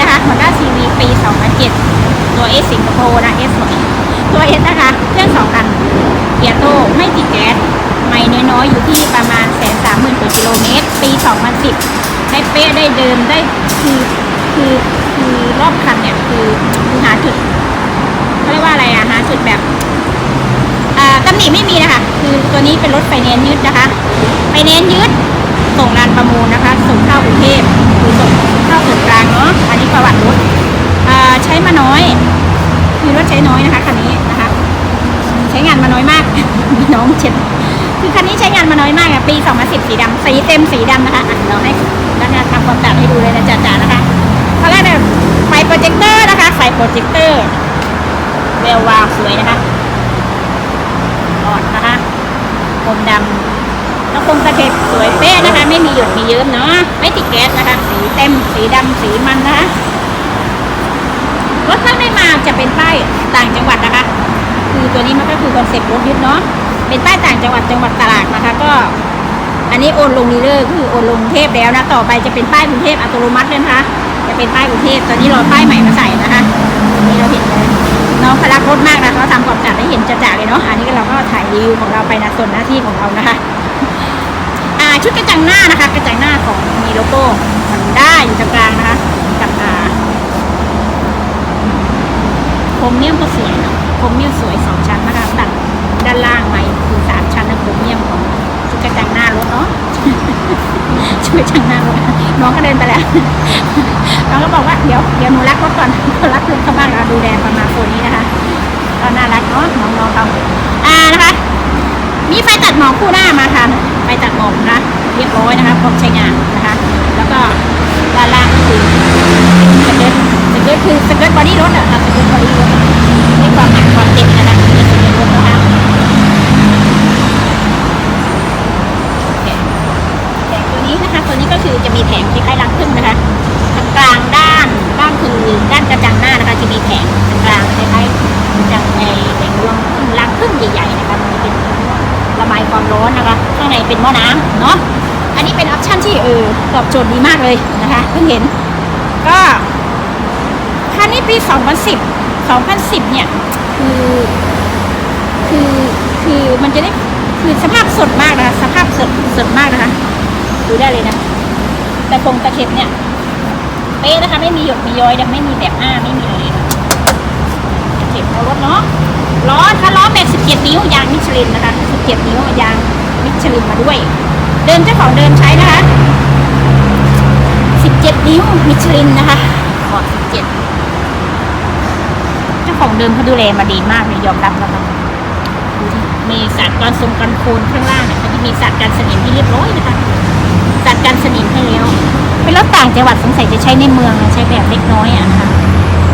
นะคะ Honda CV ปี 2007 ตัว S สิงคโปร์นะ S ตัว S นะคะ เครื่องสองพันเกียร์โตไม่ติดแก๊สไม่น้อยๆ อยู่ที่ประมาณแสนสามหมื่นกิโลเมตร ปี 2010 ได้เป๊ะได้เดิมได้คือคือคือรอบคันเนี่ยคือคือหาจุดเขาเรียกว่าอะไรอะหาจุดแบบอ่าตำหนิไม่มีนะคะ คือตัวนี้เป็นรถไฟแนนซ์ยึดนะคะไฟแนนซ์ยึดส่งงานประมูลนะคะ ช้น้อยนะคะคันนี้นะคะใช้งานมาน้อยมาก น้องเช็ดคือคันนี้ใช้งานมาน้อยมากอะปี2010สีดำสีเต็มสีดำนะคะอะเราให้นักงานทำความสะอาดให้ดูเลยนะจ๊ะจ๋านะคะตอนแรกเนี่ยไฟโปรเจคเตอร์นะคะไฟโปรเจคเตอร์เวลวาวสวยนะคะอ่อนนะคะกลมดำแล้วคงกระเทบสวยเป๊ะนะคะ ไม่มีหยดมีเยิ้มเนาะไม่ติดแก๊สนะคะ สีเต็มสีดำสีมันนะคะ จะเป็นป้ายต่างจังหวัดนะคะ คือตัวนี้มันก็คือคอนเซ็ปต์รถยึดเนาะเป็นป้ายต่างจังหวัดจังหวัดตลาดนะคะ ก็ อันนี้โอนลงดีเลอร์คือโอนลงกรุงเทพแล้วนะต่อไปจะเป็นป้ายกรุงเทพอัตโนมัติเลยนะคะ จะเป็นป้ายกรุงเทพตอนนี้รอป้ายใหม่มาใส่นะคะนี่เราเห็นเลยน้องเขารักรถมากนะเขาทำความสะอาดให้เห็นจะๆเลยเนาะอันนี้ก็เราก็ถ่ายรีวิวของเราไปนะส่วนหน้าที่ของเรานะคะชุดกระจังหน้านะคะ กระจังหน้าของมีโลโก้มันได้อยู่ตรงกลางนะคะ กับอ่า โครเมียมก็สวยเนาะโครเมียมสวยสองชั้นนะคะตัดด้านล่างไปคือสามชั้นนะโครเมียมของชุดกระจังหน้ารถเนาะช่วยจังหน้ารถน้องก็เดินไปแล้วน้องก็บอกว่าเดี๋ยวเดี๋ยวหนูรักรถก่อนรักรถเขาบ้างเราดูแลประมาณตัวนี้นะคะก็น่ารักเนาะน้องๆเขาอ่านะคะ มีไฟตัดหมอกคู่หน้ามาค่ะไฟตัดหมอกนะเรียบร้อยนะคะพร้อมใช้งานนะคะ แล้วก็ ด้านล่างก็คือสเกิร์ตสเกิร์ตคือสเกิร์ตบอดี้รถอะค่ะสเกิร์ตบอดี้รถในความหนักความเต็มนะคะในสเกิร์ตรถนะคะแผงตัวนี้นะคะตัวนี้ก็คือจะมีแผงคล้ายๆรังพึ่งนะคะทางกลางด้านด้านคือด้านกระจังหน้านะคะจะมีแผงทางกลางคล้ายๆจังไอแผงรวมพึ่งรังพึ่งใหญ่ๆนะคะมันจะเป็นระบายความร้อนนะคะข้างในเป็นหม้อน้ำเนาะ อันนี้เป็นออปชั่นที่เออตอบโจทย์ดีมากเลยนะคะเพิ่งเห็น ก็คันนี้ปี 2010 2010 เนี่ย คือคือคือมันจะได้คือสภาพสดมากนะคะสภาพสดสดมากนะคะดูได้เลยนะ แต่คงตะเข็บเนี่ยเป๊ะนะคะ ไม่มีหยดมีย้อยไม่มีแบบอ้าไม่มีอะไรเลยนะตะเข็บเอารถเนาะล้อถ้าล้อแม็ก17 นิ้วยางมิชลินนะคะ 17 นิ้วยางมิชลินมาด้วย เดิมเจ้าของเดิมใช้นะคะ 17 นิ้วมิชลินนะคะขอ17 เจ้าของเดิมเขาดูแลมาดีมากเลยยอมรับนะคะดูสิมีสัตว์การทรงกันโคนข้างล่างเนี่ยเขาจะมีสัตว์การสนิมที่เรียบร้อยนะคะสัตว์การสนิมให้แล้วเป็นรถต่างจังหวัดสงสัยจะใช้ในเมืองนะใช้แบบเล็กน้อยอะนะคะ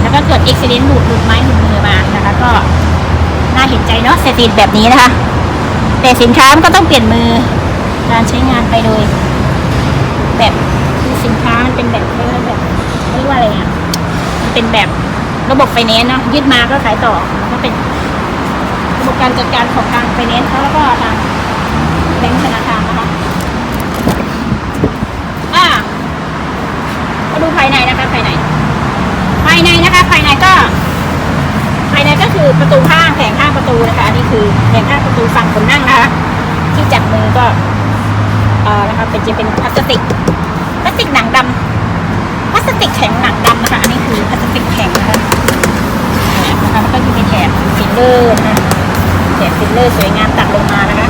แล้วก็เกิดอุบิเหตุหลุดหลุดไม้หลุดมือมานะคะก็น่าเห็นใจเนาะเศรษฐกิจแบบนี้นะคะ แต่สินค้ามันก็ต้องเปลี่ยนมือ การใช้งานไปโดย แบบคือสินค้ามันเป็นแบบเรียกว่าแบบเรียกว่าอะไรอะมันเป็นแบบระบบไฟแนนซ์เนาะยึดมาก็ขายต่อมันก็เป็นระบบการจัดการของทางไฟแนนซ์เขาแล้วก็ทางแบงก์ธนาคารนะคะอ่ามาดูภายในนะคะภายในภายในนะคะภายในก็ภายในก็คือประตูข้างแผงข้างประตูนะคะอันนี้คือแผงข้างประตูฝั่งคนนั่งนะคะที่จับมือก็ อ่อนะคะเป็นจะเป็นพลาสติกพลาสติกหนังดำพลาสติกแข็งหนังดำนะคะอันนี้คือพลาสติกแข็งนะคะนะคะแล้วก็จะมีแถบฟิลเลอร์นะคะแถบฟิลเลอร์สวยงามตัดลงมานะคะ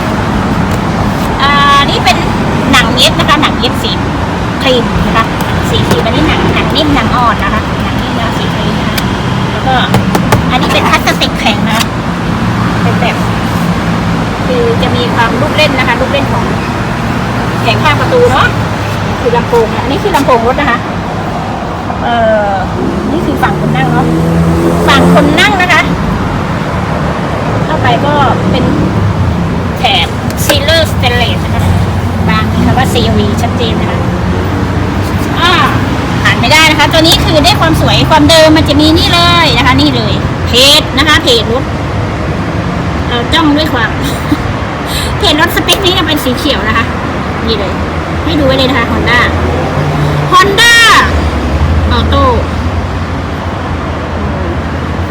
อ่านี่เป็นหนังเย็บนะคะหนังเย็บสีครีมนะคะสีครีมอันนี้หนังหนังนิ่มหนังอ่อนนะคะหนังนิ่มนะสีครีมนะคะแล้วก็อันนี้เป็นพลาสติกแข็งนะเป็นแบบคือจะมีความลูกเล่นนะคะลูกเล่นของ แผงข้างประตูเนาะคือลำโพงอันนี้คือลำโพงรถนะคะ เอ่อนี่คือฝั่งคนนั่งเนาะฝั่งคนนั่งนะคะ เข้าไปก็เป็นแถบซีเลอร์สเตนเลสนะคะบางมีคำว่า COV ชัดเจนนะคะอ่าผ่านไม่ได้นะคะ ตัวนี้คือได้ความสวยความเดิมมันจะมีนี่เลยนะคะ นี่เลย เพจนะคะเพจรถเราจ้องด้วยความเห็นรถสเปคนี้จะเป็นสีเขียวนะคะ นี่เลย ให้ดูไว้เลยนะคะฮอนด้าฮอนด้าออโต้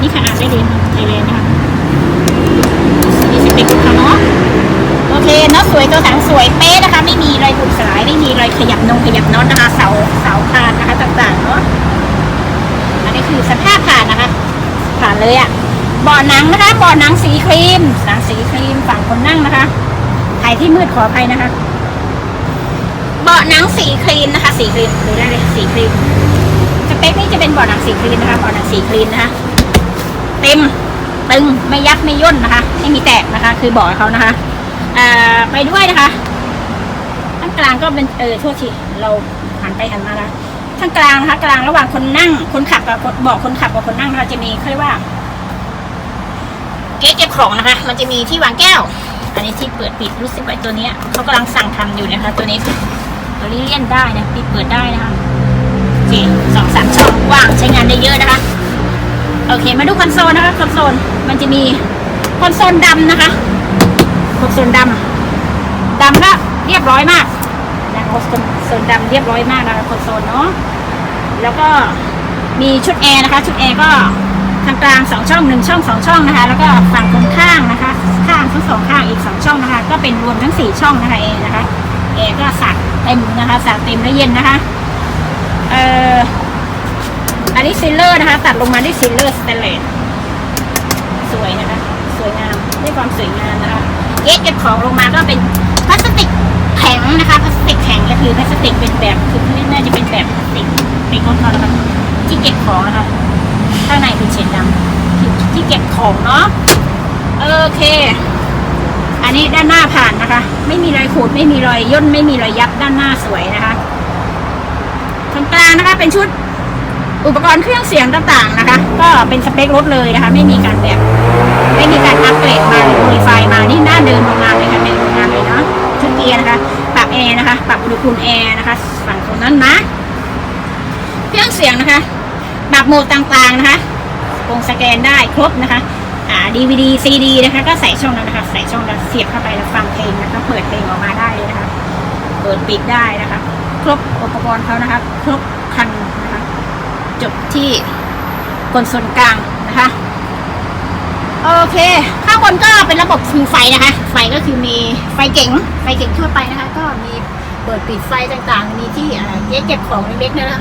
นี่ขนาดได้ดีไทยแลนด์นะคะนี่สเปคของเขาเนาะโอเคเนาะสวยตัวถังสวยเป๊ะนะคะ ไม่มีรอยบุบสลายไม่มีรอยขยับนงขยับน็อตนะคะเสาเสาคานนะคะต่างๆเนาะอันนี้คือสภาพผ่านนะคะ ผ่านเลยอะเบาะหนังนะคะเบาะหนังสีครีมหนังสีครีมฝั่งคนนั่งนะคะใครที่มืดขออภัยนะคะ เบาะหนังสีครีมนะคะสีครีมดูได้เลยสีครีมสเปคนี้จะเป็นเบาะหนังสีครีมนะคะเบาะหนังสีครีมนะคะเต็มตึงไม่ยับไม่ย่นนะคะไม่มีแตกนะคะ คือเบาะเขานะคะอไปด้วยนะคะข้างกลางก็เป็นเออโทษทีเราหันไปหันมานะข้างกลางนะคะกลางระหว่างคนนั่ง คนขับกับเบาะคนขับกับคนนั่งนะคะจะมีเขาเรียกว่าเก๊เก็บของนะคะ มันจะมีที่วางแก้ว อันนี้ที่เปิดปิดรู้สึกว่าตัวนี้เขากำลังสั่งทำอยู่นะคะ ตัวนี้ ตัวนี้เลี่ยนได้นะปิดเปิดได้นะคะโอเคสองสามช่องว่างใช้งานได้เยอะนะคะ โอเค มาดูคอนโซลนะคะคอนโซลมันจะมีคอนโซลดำนะคะคอนโซลดำดำแล้วเรียบร้อยมากนะคอนโซลดำเรียบร้อยมากนะคะคอนโซลเนาะแล้วก็มีชุดแอร์นะคะ ชุดแอร์ก็ทางกลางสองช่องหนึ่งช่องสองช่องนะคะ แล้วก็ฝั่งตรงข้างนะคะ ข้างทั้งสองข้างอีกสองช่องนะคะ ก็เป็นรวมทั้งสี่ช่องนะคะแอร์นะคะ แอร์ก็สักเต็มนะคะ สักเต็มและเย็นนะคะ เอ่อ อันนี้ซิลเลอร์นะคะ ตัดลงมาด้วยซิลเลอร์สเตนเลสสวยนะคะ สวยงามด้วยความสวยงามนะคะเกจเก็บของลงมาก็เป็นพลาสติกแข็งนะคะพลาสติกแข็งก็คือพลาสติกเป็นแบบคือนี่น่าจะเป็นแบบพลาสติกเป็นของเขาแล้วกันที่เก็บของนะคะข้างในเป็นเฉดดำที่เก็บของเนาะโอเค อันนี้ด้านหน้าผ่านนะคะ ไม่มีรอยขูดไม่มีรอยย่นไม่มีรอยยับด้านหน้าสวยนะคะตรงกลางนะคะ เป็นชุดอุปกรณ์เครื่องเสียงต่างๆนะคะ ก็เป็นสเปครถเลยนะคะ ไม่มีการแบบไม่มีการอัปเกรดมาหรือโมดิฟายมานี่หน้าเดินโรงงานเลยค่ะเดินโรงงานเลยเนาะชุดเกียร์นะคะปรับแอร์นะคะปรับอุณหภูมิแอร์นะคะฝั่งตรงนั้นนะเครื่องเสียงนะคะปรับโหมดต่างๆนะคะกงสแกนได้ครบนะคะ อ่า DVD CD นะคะ ก็ใส่ช่องนั้นนะคะใส่ช่องนั้นเสียบเข้าไปแล้วฟังเพลงนะคะเปิดเพลงออกมาได้เลยนะคะเปิดปิดได้นะคะ ครบอุปกรณ์เขานะคะ ครบคันนะคะ จบที่กลส่วนกลางนะคะโอเค ข้างบนก็เป็นระบบคือไฟนะคะ ไฟก็คือมีไฟเก๋ง ไฟเก๋งทั่วไปนะคะ ก็มีเปิดปิดไฟต่างๆ มีที่อ่าเก๊เก็บของเล็กๆนะคะ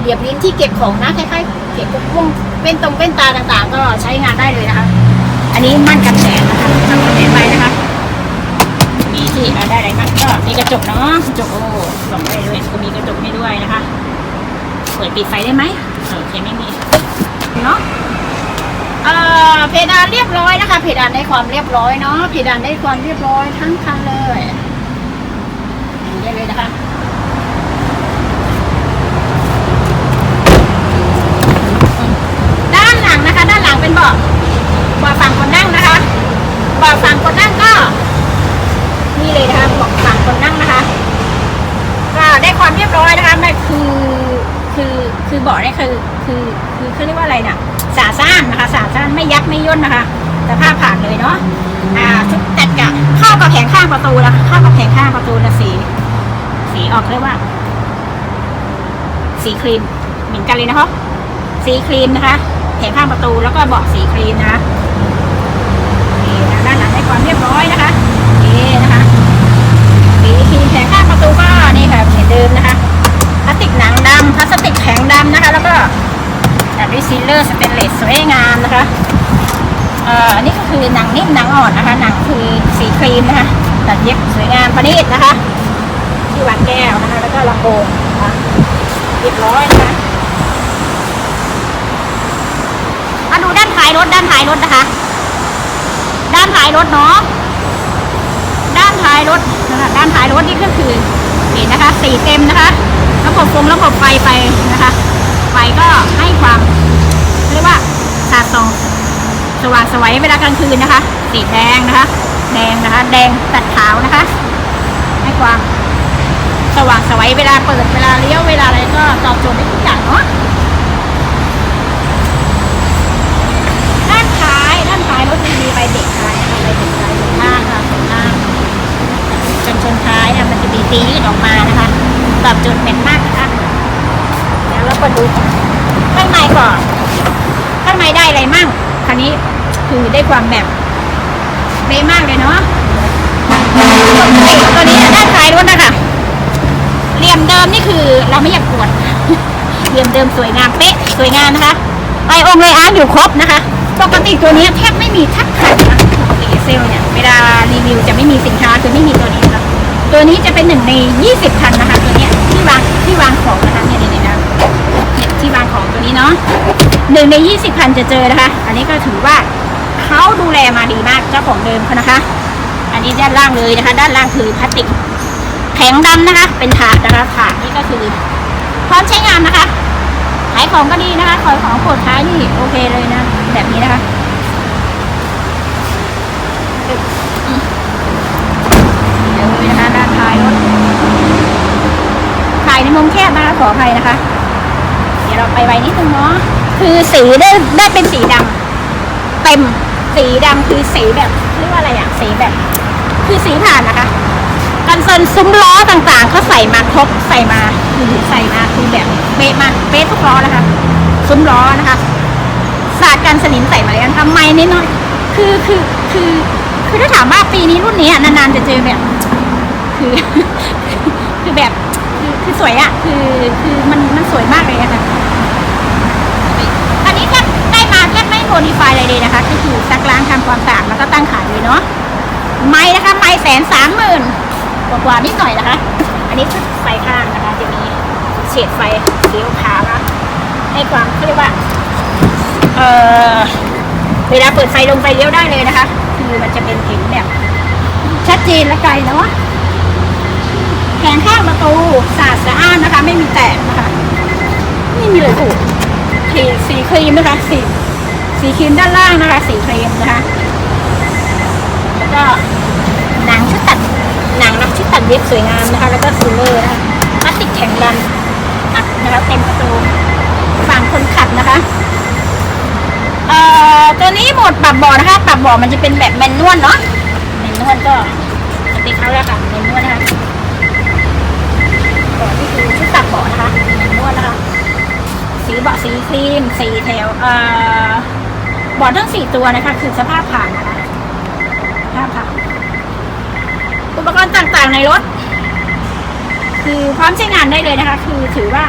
เหลียบลิ้นที่เก็บของนะคล้ายๆเก็บพวกพวงเป็นตรงเป็นตาต่างๆ ก็ใช้งานได้เลยนะคะ อันนี้มั่นกันแดดนะคะมั่นกันแดดไปนะคะมีที่อ่าได้อะไรบ้างก็มีกระจกเนาะกระจกโอ้สองได้ด้วยก็มีกระจกให้ด้วยนะคะเปิดปิดไฟได้ไหมโอเคไม่มีเนาะเอ่อเพดานเรียบร้อยนะคะ เพดานได้ความเรียบร้อยเนาะเพดานได้ความเรียบร้อยทั้งคันเลยอย่างนี้เลยนะคะด้านหลังนะคะ ด้านหลังเป็นเบาะเบาะ ฝั่งคนนั่งนะคะเบาะฝั่งคนนั่งก็นี่เลยนะคะเบาะฝั่งคนนั่งนะคะก็ได้ความเรียบร้อยนะคะไม่คือคือคือเบาะนี่คือคือคือเขาเรียกว่าอะไรน่ะสาซ่านนะคะสาซ่านไม่ยับไม่ย่นนะคะแต่ผ้าผ่านเลยเนาะอ่าชุดตัดกับเข้ากับแผงข้างประตูแล้วเข้ากับแผงข้างประตูนะสี สีออกเรียกว่า สีครีมเหมือนกันเลยนะคะสีครีมนะคะแผงข้างประตูแล้วก็เบาะสีครีมนะคะนี่นะด้านหลังได้ ความเรียบร้อยนะคะนี่นะคะสีครีมแผงข้างประตูก็นี่ค่ะเหมือนเดิมนะคะพลาสติกหนังดำพลาสติกแข็งดำนะคะ แล้วก็แต่ด้วยซีลเลอร์สเตนเลสสวยงามนะคะเอ่อนนี้ก็คือหนังนิ่มหนังอ่อนนะคะหนังคือสีครีมนะคะตัดเย็บสวยงามประณีตนะคะ ที่วางแก้วนะคะ แล้วก็ลำโพงนะคะเรียบร้อยนะคะมาดูด้านท้ายรถด้านท้ายรถนะคะ ด้านท้ายรถเนาะด้านท้ายรถนะคะด้านท้ายรถนี่ก็คือเห็นนะคะสีเต็มนะคะระบบฟงระบบไฟไปนะคะไฟก็ให้ความเรียกว่าสาดส่องสว่างสวัยเวลากลางคืนนะคะ สีแดงนะคะ แดงนะคะ แดงตัดขาวนะคะ ให้ความสว่างสวัยเวลาเปิดเวลาเลี้ยวเวลาอะไรก็ตอบโจทย์ได้ทุกอย่างเนาะด้านท้ายด้านท้าย รถจะมีใบเด็กท้ายนะคะใบเด็กท้ายสองข้างค่ะสองข้างตียืดออกมานะคะตอบโจทย์เป็นมากนะคะเดี๋ยวเราก็ดูข้างในก่อนข้างในได้อะไรมั่งคันนี้คือได้ความแบบเป๊ะมากเลยเนาะตัวนี้ด้านท้ายรถนะคะเหลี่ยมเดิมนี่คือเราไม่อยากปวดเหลี่ยมเดิมสวยงามเป๊ะสวยงามนะคะไอองค์เลยอาร์อยู่ครบนะคะ ปกติตัวนี้แท มีทักขัดนะปกติเซลเนี่ยเวลารีวิวจะไม่มีสินค้าคือไม่มีตัวนี้นะคะตัวนี้จะเป็นหนึ่งใน 20 คันนะคะ ตัวเนี้ยที่วางที่วางของนะคะเนี่ยนี่นี่ยเนี่ยที่วางของตัวนี้เนาะหนึ่งใน 20 คันจะเจอนะคะ อันนี้ก็ถือว่าเขาดูแลมาดีมากเจ้าของเดิมเขานะคะ อันนี้ด้านล่างเลยนะคะ ด้านล่างคือพลาสติกแข็งดำนะคะ เป็นถาดนะคะถาดนี่ก็คือพร้อมใช้งานนะคะขายของก็ดีนะคะขายของปวดท้ายนี่โอเคเลยนะ แบบนี้นะคะเดี๋ยวเลยนะคะด้านท้ายรถถ่าย ในมุมแคบนะคะขออภัยนะคะ เดี๋ยวเราไปไวนิดนึงเนาะคือสีได้ได้เป็นสีดำเต็มสีดำคือสีแบบเรียกว่าอะไรอะสีแบบ คือสีผ่านนะคะกันเซินซุ้มล้อต่างๆเขาใส่มาครบใส่มาคือใส่มาคือแบบเป๊ะมาเป๊ะทุกล้อนะคะ ซุ้มล้อนะคะศาสตร์การสนิมใส่มาแล้วทำไม่นิดหน่อยคือคือคือคือถ้าถามว่าปีนี้รุ่นนี้นานๆจะเจอแบบ คือ คือแบบ คือคือสวยอะคือคือมันมันสวยมากเลยอะคะอันนี้แทบได้มาแทบไม่โมดิฟายอะไรเลยนะคะก็คือซักล้างทำความสะอาดแล้วก็ตั้งขายเลยเนาะไม้นะคะไม้แสนสามหมื่นกว่าๆนิดหน่อยนะคะ อันนี้ชุดไฟข้างนะคะจะมีเฉดไฟสีขาวนะให้ความเขาเรียกว่าเออเวลาเปิดไฟลงไฟเลี้ยวได้เลยนะคะ คือมันจะเป็นเห็นแบบชัดเจนและไกลเนาะแผ งข้างประตูสะอาดสะอ้านนะคะ ไม่มีแตกนะคะไม่มีเลยถูกสีสีครีมนะคะ สีสีครีมด้านล่างนะคะ สีครีมนะคะแล้วก็หนังชุดตัดหนังนะชุดตัดเย็บสวยงามนะคะ แล้วก็ซิลเลอร์นะคะพลาสติกแข็งดันอัดนะคะเต็มประตูฝั่งคนขับนะคะเอ่อตัวนี้หมดปรับเบาะนะคะปรับเบาะมันจะเป็นแบบแมนนวลเนาะแมนนวลก็ติกเขาแล้วค่ะแมนนวลนะคะ คือชุดปรับเบาะนะคะแมนวลนะคะ สีเบาะสีครีมสีแถวเอ่อบาะทั้งสี่ตัวนะคะ คือสภาพผ่านนะคะภาพค่ะอุปกรณ์ต่างๆในรถ คือพร้อมใช้งานได้เลยนะคะ คือถือว่า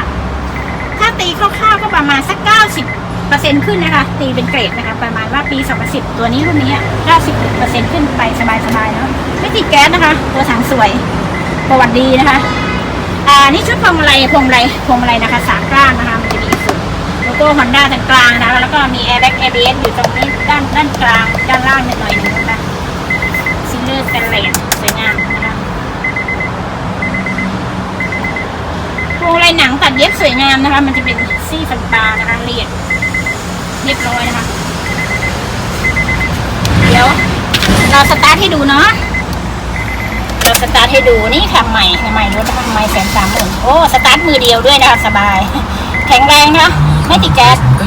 ถ้าตีคร่าวๆก็ประมาณสัก90เปอร์เซ็นต์ขึ้นนะคะ ตีเป็นเกรดนะคะ ประมาณว่าปี2010ตัวนี้รุ่นนี้อะ90เปอร์เซ็นต์ขึ้นไปสบายๆเนาะไม่ติดแก๊สนะคะ ตัวถังสวยประวัติดีนะคะ นี่ชุดพวงมาลัยพวงมาลัยพวงมาลัยนะคะสามกล้านนะคะมันจะมีสุดโลโก้ฮอนด้าตรงกลางนะคะแล้วก็มีแอร์แบ็กแอร์เบสอยู่ตรงนี้ด้านด้านกลางด้านล่างนิดหน่อยนึงนะคะซิลเลอร์สแตนเลสสวยงามนะคะพวงไรหนังตัดเย็บสวยงามนะคะ มันจะเป็นซี่ฟันปลานะคะเรียบเรียบร้อยนะคะ เดี๋ยวเราสตาร์ทให้ดูเนาะ ราสตาร์ทให้ดูนี่ค่ะใหม่ใหม่รถนะคะใหม่แสนสามหมื่นโอ้สตาร์ทมือเดียวด้วยนะคะสบาย แข็งแรงนะไม่ติดแก๊สก็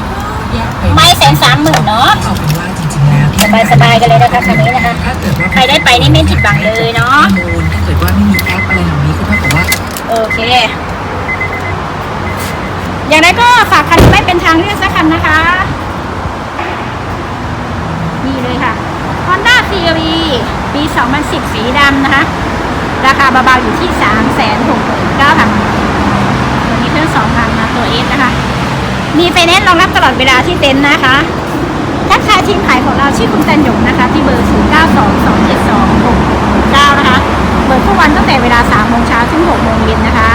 แยกไปไม่แสนสามหมื่นเนาะเอาเป็นว่าจริงๆแล้วสบายสบายๆกันเลยนะคะคันนี้นะคะถ้าเกิดว่าใครได้ไปนี่ไม่ผิดหวังเลยเนาะข้อมูลถ้าเกิดว่าไม่มีแอปอะไรเหล่านี้ก็เท่ากับว่าโอเค อย่างไรก็ฝากคันนี้ไว้เป็นทางเลือกสักคันนะคะนี่เลยค่ะ Honda CRV ปี 2010 สีดำนะคะ ราคาเบาๆอยู่ที่3 6 9 0 0 0ตัวนี้เครื่อง2,000นะตัว S นะคะ มีไฟแนนซ์รองรับตลอดเวลาที่เต็นท์นะคะทักทายทีมขายของเราชื่อคุณจันหยงนะคะ ที่เบอร์ 0 9 2 2 7 2 6 9 นะคะ เปิดทุกวันตั้งแต่เวลา3โมงเช้าถึง6โมงเย็นนะคะ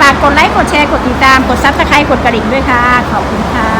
ฝากกดไลค์ กดแชร์ กดติดตาม กดซับสไครต์กดกระดิ่งด้วยค่ะ ขอบคุณค่ะ